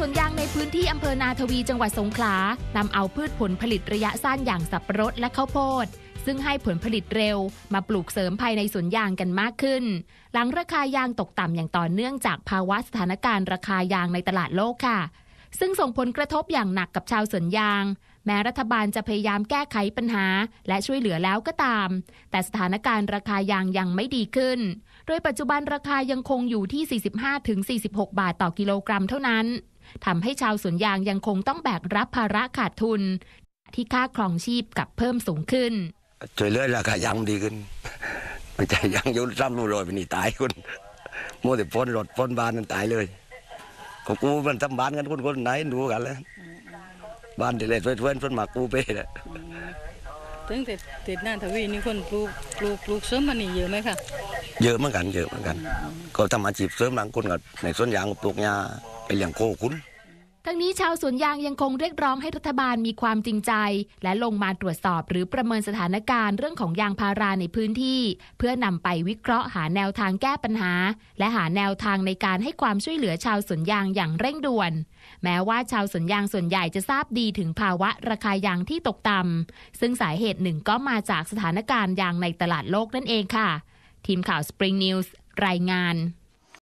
สวนยางในพื้นที่อำเภอนาทวีจังหวัดสงขลานำเอาพืชผลผลิตระยะสั้นอย่างสับปะรดและข้าวโพด ซึ่งให้ผลผลิตเร็ว มาปลูกเสริมภายในสวนยางกันมากขึ้น หลังราคายางตกต่ำอย่างต่อเนื่องจากภาวะสถานการณ์ราคายางในตลาดโลกค่ะ ซึ่งส่งผลกระทบอย่างหนักกับชาวสวนยาง แม้รัฐบาลจะพยายามแก้ไขปัญหา และช่วยเหลือแล้วก็ตาม แต่สถานการณ์ราคายางยังไม่ดีขึ้น โดยปัจจุบันราคายังคงอยู่ที่ 45-46 บาทต่อกิโลกรัมเท่านั้น ทำให้ชาวสวนยางยังคงต้องแบกรับภาระขาดทุน ที่ค่าครองชีพกลับเพิ่มสูงขึ้นช่วยเหลือราคายางมันดีขึ้นไม่ใช่ยางอยุ่ร่ำรูโรยไปนี่ตายคนมัวแต่พ้นรถพ้นบ้านนั่นตายเลยของกูมันทำบ้านกันคนคนไหนดูกันแล้วบ้านที่เล็ดเพื่อนเพื่อนมากูไปแหละถึงแต่ติดหน้าทวีนี่คนปลูกปลูกปลูกเสริมมันนี่เยอะไหมคะเยอะเหมือนกันเยอะเหมือนกัน ก็ทำอาชีพเสริมบางคนก็ในสวนยางก็ปลูกหญ้า ไปเลี้ยงโคขุนทั้งนี้ชาวสวนยางยังคงเรียกร้องให้รัฐบาลมีความจริงใจ และลงมาตรวจสอบหรือประเมินสถานการณ์เรื่องของยางพาราในพื้นที่ เพื่อนำไปวิเคราะห์หาแนวทางแก้ปัญหา และหาแนวทางในการให้ความช่วยเหลือชาวสวนยางอย่างเร่งด่วน แม้ว่าชาวสวนยางส่วนใหญ่จะทราบดีถึงภาวะราคายางที่ตกต่ำซึ่งสาเหตุหนึ่งก็มาจากสถานการณ์ยางในตลาดโลกนั่นเองค่ะ ทีมข่าว Spring News รายงาน